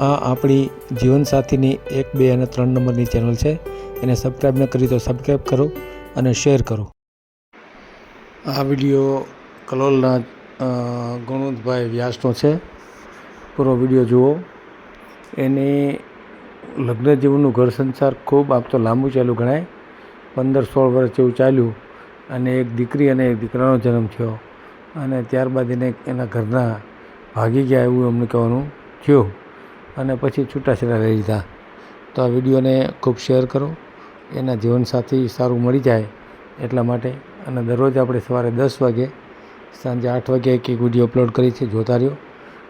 આ આપણી જીવનસાથીની એક, બે અને ત્રણ નંબરની ચેનલ છે. એને સબસ્ક્રાઈબ ન કરી તો સબસ્ક્રાઈબ કરો અને શેર કરો. આ વીડિયો કલોલના ગણોદભાઈ વ્યાસનો છે. પૂરો વીડિયો જુઓ. એની લગ્ન જીવનનું ઘર સંસાર ખૂબ આમ તો લાંબુ ચાલ્યું ગણાય. પંદર, સોળ વર્ષ જેવું ચાલ્યું અને એક દીકરી અને એક દીકરાનો જન્મ થયો. અને ત્યારબાદ એને એના ઘરના ભાગી ગયા એવું એમને કહેવાનું થયું. અને પછી છૂટાછેડા લઈ લીધા. તો આ વિડીયોને ખૂબ શેર કરો. એના જીવનસાથી સારું મળી જાય એટલા માટે. અને દરરોજ આપણે સવારે દસ વાગે, સાંજે આઠ વાગે એક એક વીડિયો અપલોડ કરી છે, જોતા રહ્યો.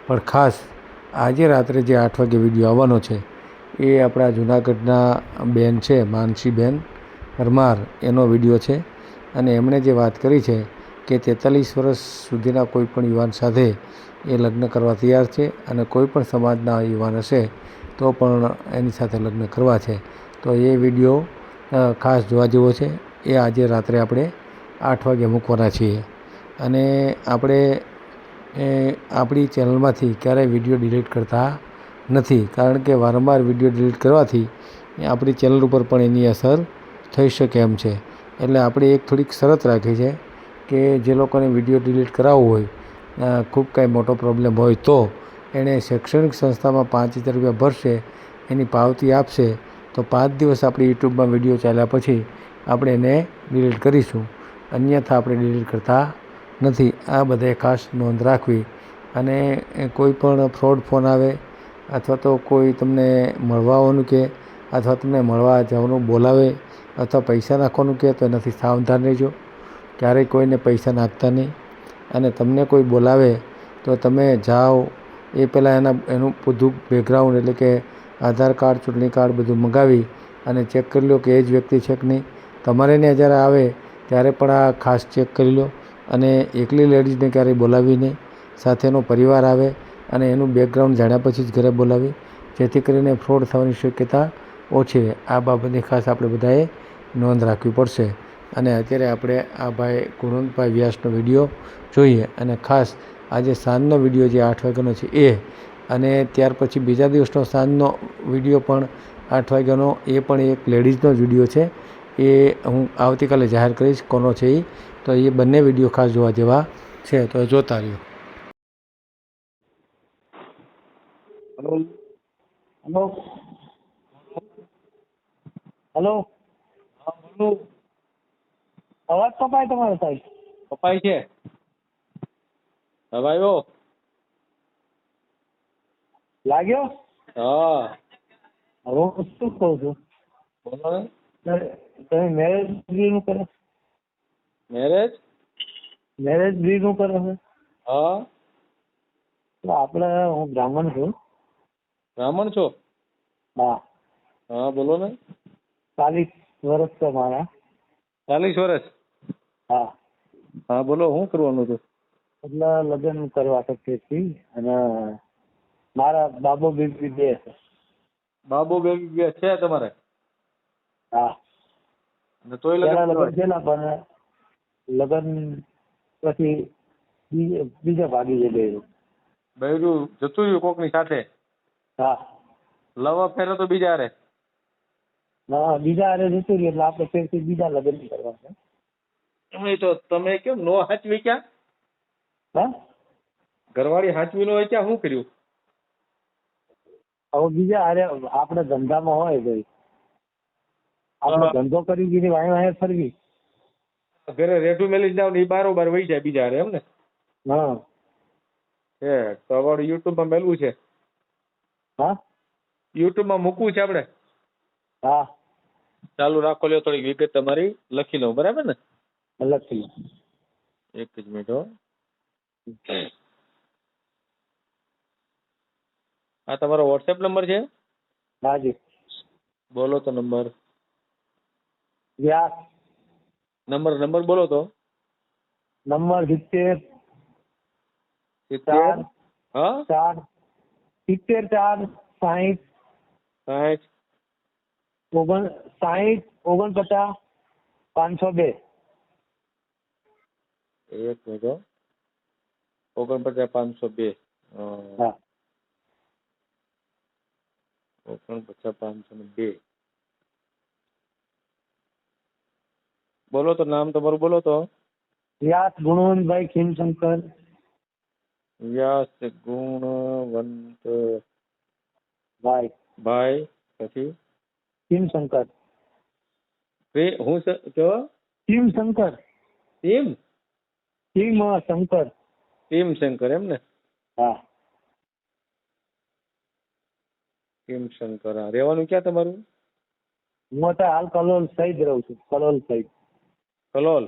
પણ ખાસ આજે રાત્રે જે આઠ વાગે વીડિયો આવવાનો છે, એ આપણા જૂનાગઢના બેન છે, માનસીબેન પરમાર. એનો વીડિયો છે. અને એમણે જે વાત કરી છે કે તેતાલીસ વર્ષ સુધીના કોઈપણ યુવાન સાથે એ લગ્ન કરવા તૈયાર છે અને કોઈ પણ સમાજના યુવાન હશે તો પણ એની સાથે લગ્ન કરવા છે. તો એ વીડિયો ખાસ જોવા જેવો છે. એ આજે રાત્રે આપણે આઠ વાગે મૂકવાના છીએ. અને આપણે, એ, આપણી ચેનલમાંથી ક્યારેય વીડિયો ડિલીટ કરતા નથી. કારણ કે વારંવાર વીડિયો ડિલીટ કરવાથી આપણી ચેનલ ઉપર પણ એની અસર થઈ શકે એમ છે. એટલે આપણે એક થોડીક શરત રાખી છે કે જે લોકોને વીડિયો ડિલીટ કરાવવો હોય ખૂબ કાંઈ મોટો પ્રોબ્લેમ હોય તો એણે શૈક્ષણિક સંસ્થામાં પાંચ હજાર રૂપિયા ભરશે, એની પાવતી આપશે, તો પાંચ દિવસ આપણી યુટ્યુબમાં વીડિયો ચાલ્યા પછી આપણે એને ડિલીટ કરીશું. અન્યથા આપણે ડિલીટ કરતા નથી. આ બધાએ ખાસ નોંધ રાખવી. અને કોઈ પણ ફ્રોડ ફોન આવે, અથવા તો કોઈ તમને મળવા આવવાનું કહે અથવા તમને મળવા જવાનું બોલાવે, અથવા પૈસા નાખવાનું કહે તો એનાથી સાવધાન રહેજો. ક્યારેય કોઈને પૈસા નાખતા નહીં. અને તમને કોઈ બોલાવે, તો તમે જાઓ. એ પહેલાં એના, એનું બધું બેકગ્રાઉન્ડ એટલે કે આધાર કાર્ડ, ચૂંટણી કાર્ડ બધું મંગાવી અને ચેક કરી લો કે એ જ વ્યક્તિ છે કે નહીં. તમારે ને જ્યારે આવે, ત્યારે પણ આ ખાસ ચેક કરી લો અને એકલી લેડીઝને ક્યારેય બોલાવી નહીં. સાથે એનો પરિવાર આવે અને એનું બેકગ્રાઉન્ડ જાણ્યા પછી જ ઘરે બોલાવી, જેથી કરીને ફ્રોડ થવાની શક્યતા ઓછી રહે. આ બાબતની ખાસ આપણે બધાએ નોંધ રાખવી પડશે. અને અત્યારે આપણે આ ભાઈ ગુણવંતભાઈ વ્યાસનો વીડિયો જોઈએ અને ખાસ આજે સાંજનો વીડિયો જે આઠ વાગ્યાનો છે એ. અને ત્યાર પછી બીજા દિવસનો સાંજનો વીડિયો પણ આઠ વાગ્યાનો, એ પણ એક લેડીઝનો જ વીડિયો છે. એ હું આવતીકાલે જાહેર કરીશ કોનો છે એ તો એ બંને વીડિયો ખાસ જોવા જેવા છે. તો જોતા રહ્યો. હલો. હલો. હલો. અવાજ કપાય તમારો સાહેબ? કપાય છે. હવે આવ્યો? લાગ્યો? હા. હવે હું શું કહું છું? બોલો. તમે- મેરેજ મેરેજનું કરો મેરેજ મેરેજનું કરો છો? હા. તો આપણે હું બ્રાહ્મણ છું. બ્રાહ્મણ છો? હા. હા બોલો ને. ચાલીસ વર્ષ છે મારા. ચાલીસ વર્ષ? હા. હા બોલો શું કરવાનું હતું? એટલે લગ્ન કરવા શકીએ છીએ અને મારા બાબો બેબી બે છે. બાબો બેબી બે છે તમારે? હા. અને તોય લગ્ન લગ્ન છે ને પણ લગ્ન પછી બીજા ભાગી ગયેલું. બૈરું જતું રહ્યું કોકની સાથે? હા. લવ અફેર તો બીજા રે હા બીજા હારે જતું રહ્યું એટલે આપણે ફેરથી બીજા લગ્ન કરવા છે એ તો તમે કેમ નો હાચવી ક્યાં? હા? ઘરવાળી હાચવી નો હોય ત્યાં શું કર્યું? હવે બીજા હારે આપણે ધંધામાં હોય ભાઈ આપણે ધંધો કરી દીધી વાય વાય ફરવી. ઘરે રેટુ મેલી જાવ ને એ બારોબાર વહી જાય બીજા હારે એમ ને? હા. હે તો અમારું યુટ્યુબમાં મેલવું છે. હા? યુટ્યુબમાં મૂકવું છે આપણે? હા. ચાલુ રાખો લ્યો થોડીક વિગત તમારી. લખી લઉં બરાબર ને? લખી લો. એક જ મિનિટ હો. આ તમારો વોટ્સએપ નંબર છે? હાજી બોલો તો નંબર. વ્યાસ. નંબર નંબર બોલો તો. નંબર સિત્તેર. સિત્તેર? ચાર. હા? ચાર. સિત્તેર ચાર. સાહીઠ. સાઠ ઓગણ સાહીઠ ઓગણપચાસ પાંચસો બે. એક મિનિટ ઓગણપચાસ પાંચસો બે. હા. ઓગણપચાસ પાંચસો ને બે. બોલો તો નામ તમારું બોલો તો. વ્યાસ ગુણવંતભાઈ ખીમશંકર. વ્યાસ ગુણવંત ભાઈ. ભાઈ પછી? ખીમશંકર પ્રે- હું કેવો? ખીમશંકર ટીમ? ખીમ શંકર. ટીમ શંકર એમ ને? હા. ટીમ શંકર રહેવાનું ક્યાં તમારું? હું અત્યારે હાલ કલોલ સહિત રહું છું કલોલ સહિત કલોલ?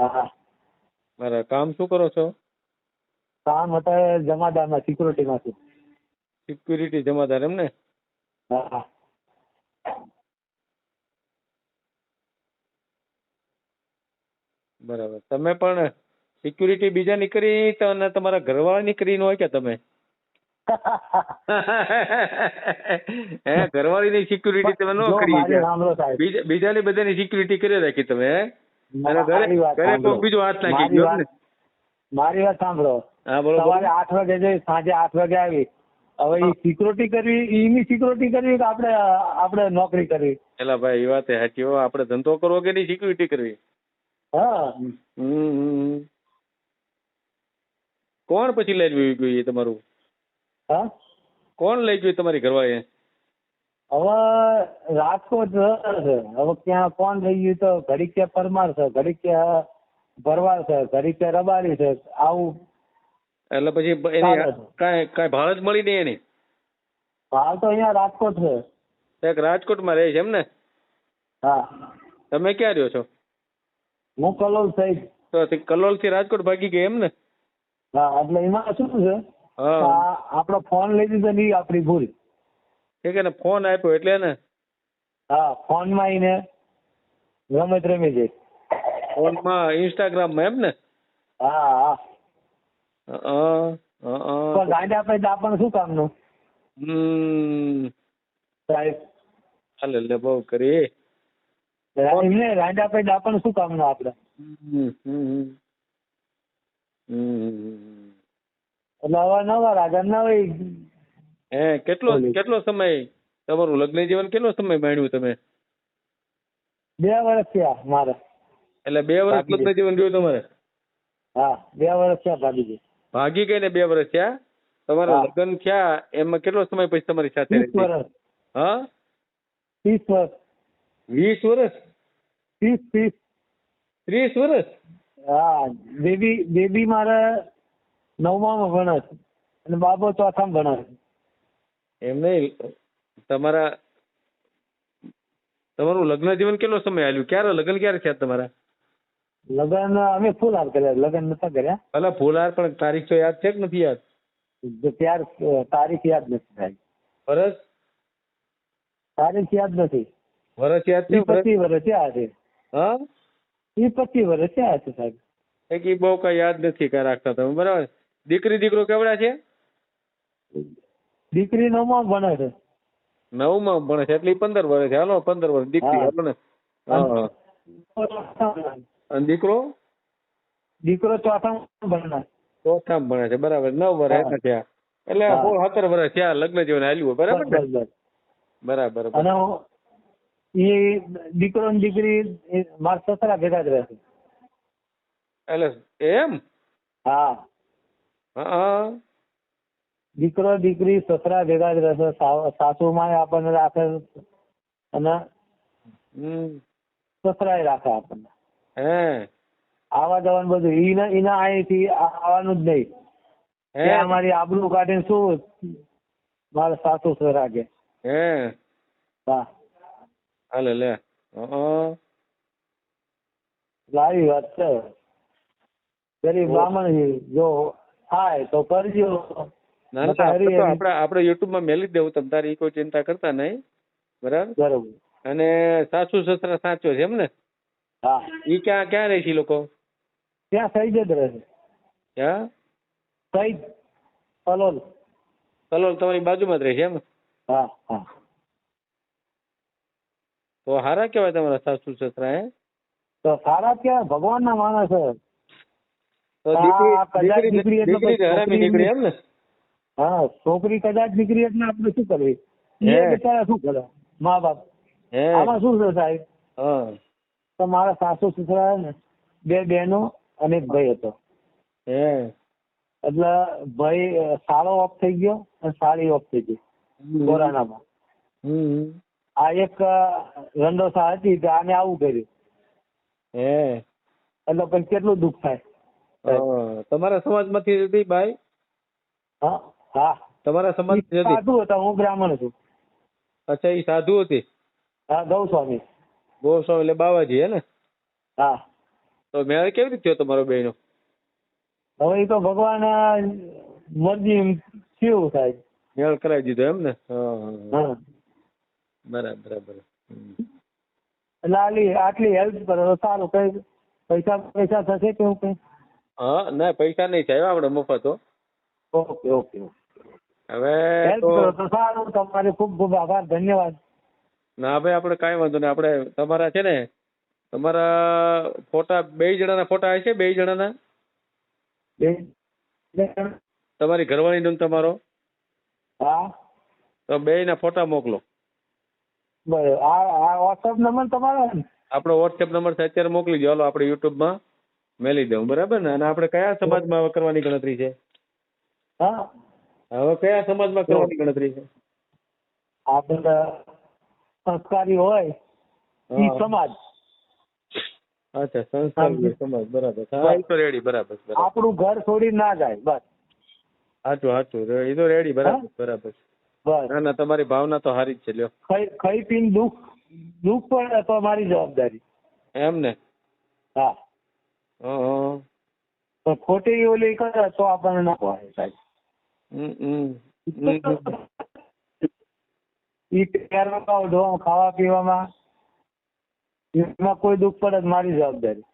હા. મારે કામ શું કરો છો? કામ અત્યારે જમાદારમાં સિક્યુરિટીમાં છું સિક્યુરિટી જમાદાર એમ ને? હા. બરાબર. તમે પણ સિક્યુરિટી બીજાની કરી અને તમારા ઘરવાળાની કરી હોય કે તમે? હે ઘરવાળીની સિક્યુરિટી તમે ન કરી બીજાની બધાની સિક્યુરિટી કરી રાખી તમે અને ઘરે ઘરે. કોક બીજો હાથ નાખી ગયો ને. મારી વાત સાંભળો. હા બોલો. સવારે આઠ વાગે જઈ સાંજે આઠ વાગે આવી. હવે એ સિક્યુરિટી કરવી એની સિક્યુરિટી કરવી કે આપણે આપણે નોકરી કરવી? એલા ભાઈ એ વાત સાચી હો. આપણે ધંધો કરવો કે નહીં સિક્યુરિટી કરવી? હા. હમ. કોણ પછી લઈ ગયું એ તમારું? હા? કોણ લઈ ગયું તમારી ઘરવાળીએ? હવે રાજકોટ છે. હવે ક્યાં કોણ લઈ ગયું તો ઘડીક કે પરમાર છે ઘડીક કે ભરવાડ છે ઘડીક કે રબારી છે. આવું એટલે પછી એની. કાંઈ કાંઈ ભાળ જ મળી નહીં એની. ભાડ તો અહીંયા રાજકોટ છે. એક રાજકોટમાં રહે છે એમ ને? હા. તમે ક્યાં રહ્યો છો? હું કલોલ સહિત તો કલોલથી રાજકોટ ભાગી ગઈ એમ ને? હા એટલે એમાં શું છે? હા. આપણો ફોન લઈ દીધો નહીં આપણી ભૂલ. ઠીક ને ફોન આપ્યો એટલે ને? હા ફોનમાં એને રમત રમી જાય ફોનમાં ઇન્સ્ટાગ્રામમાં એમ ને? હા હા હં, હં, પણ ગાંડા આપણે આપણને શું કામનું? સાહેબ ચાલે લે બહુ કરી. એમને રાંડા આપણે આપણને શું કામનું આપણે હમ, હમ, હમ. એટલે હવે નવા રાજા નવી હે કેટલો કેટલો સમય તમારું લગ્ન જીવન કેટલો સમય માંડ્યું તમે? બે વર્ષ થયા મારે. એટલે બે વર્ષ લગ્ન જીવન રહ્યું તમારે? હા બે વર્ષ થયા ભાભીજી ભાગી ગઈ ને બે વર્ષ થયા તમારા. લગ્ન થયા એમાં કેટલો સમય પછી તમારી સાથે વર્ષ. હા? ત્રીસ વર્ષ. વીસ વર્ષ? ત્રીસ ત્રીસ. ત્રીસ વર્ષ? હા બેબી બેબી મારે નવમામાં ભણે છે અને બાબો ચોથામાં ભણે છે એમ નહીં તમારા તમારું લગ્ન જીવન કેટલો સમય આવ્યું ક્યારે લગ્ન ક્યારે થયા તમારા? લગ્ન અમે ફૂલહાર કર્યા. લગન નતા કર્યા. ભલા ફૂલહાર પણ તારીખ તો યાદ છે કે નથી યાદ? ત્યાર તારીખ યાદ નથી સાહેબ વરસ? તારીખ યાદ નથી. વરસ યાદ છે પચીસ વરસ યાદ છે. હા? એ પચીસ વરસ યાદ છે સાહેબ. એક ઈ બહુ કઈ યાદ નથી કઈ રાખતા તમે બરાબર? દીકરી દીકરો કેવડા છે? દીકરી નવમાં ભણે છે. નવમાં ભણે છે એટલે પંદર વર્ષ છે. હાલો પંદર વર્ષ દીકરી હાલો ને. હા અને દીકરો? દીકરો ચોથામાં ભણે ચોથામાં ભણે છે બરાબર. નવ વર્ષ થયા. એટલે. સોળ સત્તર વર્ષ થયા લગ્ન જીવન હાલ્યું બરાબર. બરાબર. અને એ દીકરો ને દીકરી મારા સસરા ભેગા જ રહે છે એટલે એમ? હા. હા દીકરો દીકરી સસરા ભેગા જ રહે છે સાસુ માં આપણને રાખે અને સસરા રાખે આપણને. હે. આવા જવાનું બધું. એના એના અહીંથી આવવાનું જ નહીં. હે. અમારી આબરૂ કાઢીને શું? મારા સાસુ સસરા કે હે. હા હાલે લે. લાવી વાત છે. ગરીબ બ્રાહ્મણ જો થાય તો કરજો. ના ના આપણે આપણે આપણે યુટ્યુબમાં મેલી જ દેવું તમ તારી કોઈ ચિંતા કરતા નહીં. બરાબર? બરાબર અને સાસુ સસરા સાચો છે એમ ને? હા ઈ ક્યાં ક્યાં રહે છે ઈ લોકો ત્યાં સહી જ રહે છે ક્યાં સહી કલોલ કલોલ તમારી બાજુમાં જ રહે છે એમ હા હા તો હારા કહેવાય તમારા સાસુ સસરા હે તો સારા ક્યાં ભગવાન ના માણસ છે તો હા, દીકરી કદાચ દીકરી દીકરી એટલે દીકરી પછી હરામી છોકરી નીકળી એમ ને હા છોકરી કદાચ નીકળી એટલે આપણે શું કરવી હે. એ બિચારા શું કરે મા બાપ હે આમાં શું છે સાહેબ હા તો મારા સાસુ સસરા બે બહેનો અને એક ભાઈ હતો. હે. એટલે ભાઈ સાળો ઓફ થઈ ગયો અને સાળી ઓફ થઈ ગઈ કોરોનામાં. આ એક રંડો રંડોસા હતી તો આને આવું કર્યું. હે. એટલે પણ કેટલું દુઃખ થાય. તમારા તમારા સમાજમાંથી હતી ભાઈ હા હા. તમારા સમાજ સાધુ હતા હું બ્રાહ્મણ છું. અચ્છા એ સાધુ હતી? હા ગૌસ્વામી. ગોસ્વામી એટલે બાવાજી હે ને? હા. તો મેળ કેવી રીતે થયો તમારો બેનો હવે એ તો ભગવાન મરજી થયું સાહેબ. મેળ કરાવી દીધો એમ ને? હા, બરાબર બરાબર. એટલે આટલી આટલી હેલ્પ કરો તો સારું કઈ પૈસા પૈસા થશે કે હું કઈ? હા ના પૈસા નહીં થાય આપણે મફત ઓકે ઓકે હવે હેલ્પ કરો તો સારું તમારે ખૂબ ખૂબ આભાર ધન્યવાદ. ના ભાઈ આપણે કાંઈ વાંધો નહીં. આપણે તમારા છે ને તમારા ફોટા બે જણાના ફોટા હશે બે જણાના? તમારી ઘરવાળીનો ને તમારો? હા. તો બેયના ફોટા મોકલો. બરાબર. આ આ વોટ્સઅપ નંબર તમારો આપણો વોટ્સએપ નંબર છે અત્યારે મોકલી દો. હાલો આપણે યુટ્યુબમાં મેલી દઉં. બરાબર ને? અને આપણે કયા સમાજમાં કરવાની ગણતરી છે? હા. હવે કયા સમાજમાં કરવાની ગણતરી છે? આપણે સંસ્કારી હોય એ સમાજ. અચ્છા સંસ્કાર સમાજ બરાબર. તો રેડી બરાબર આપણું ઘર છોડી ના જાય બસ. સાચું સાચું એ તો રેડી બરાબર બરાબર. બસ. ના ના તમારી ભાવના તો સારી જ છે લ્યો. ખાઈ ખાઈ પીને દુઃખ દુઃખ પણ તો મારી જવાબદારી. એમ ને? હા. હં, હં. ખોટી ઓલી કરે તો આપણને ના હોય સાહેબ. હમ, હમ. પહેરવામાં ઉઠવામાં ખાવા પીવામાં. એમાં કોઈ દુઃખ પડે તો મારી જવાબદારી.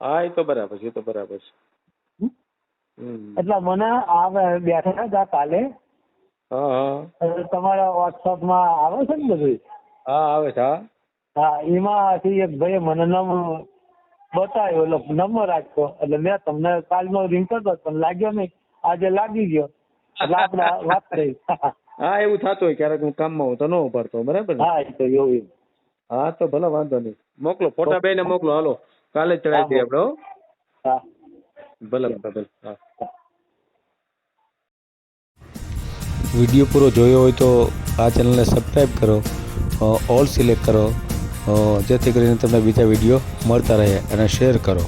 હા એ તો બરાબર છે એ તો બરાબર છે. એટલે મને આ બેઠા હતા કાલે. તમારા વોટ્સઅપમાં આવે છે ને બધું હા આવે છે હા. હા એમાંથી એક ભાઈ મને નંબર બતાવ્યો એટલે નંબર આપ્યો. એટલે મેં તમને કાલનો રિંગ કરતો પણ લાગ્યો નહીં. આજે લાગી ગયો. એટલે આપણે વાત થઈ હા એવું થતું હોય ક્યારેક હું કામમાં હું તો ન ઉપાડતો બરાબર ને? હા એ તો એવું હા તો ભલે વાંધો નહીં. મોકલો ફોટા બેને મોકલો હાલો. કાલે જ ચડાવી દઈએ આપણે હો. હા. ભલે ભલે હા. વીડિયો પૂરો જોયો હોય તો આ ચેનલને સબસ્ક્રાઈબ કરો ઓલ સિલેક્ટ કરો જેથી કરીને તમને બીજા વીડિયો મળતા રહે અને શેર કરો.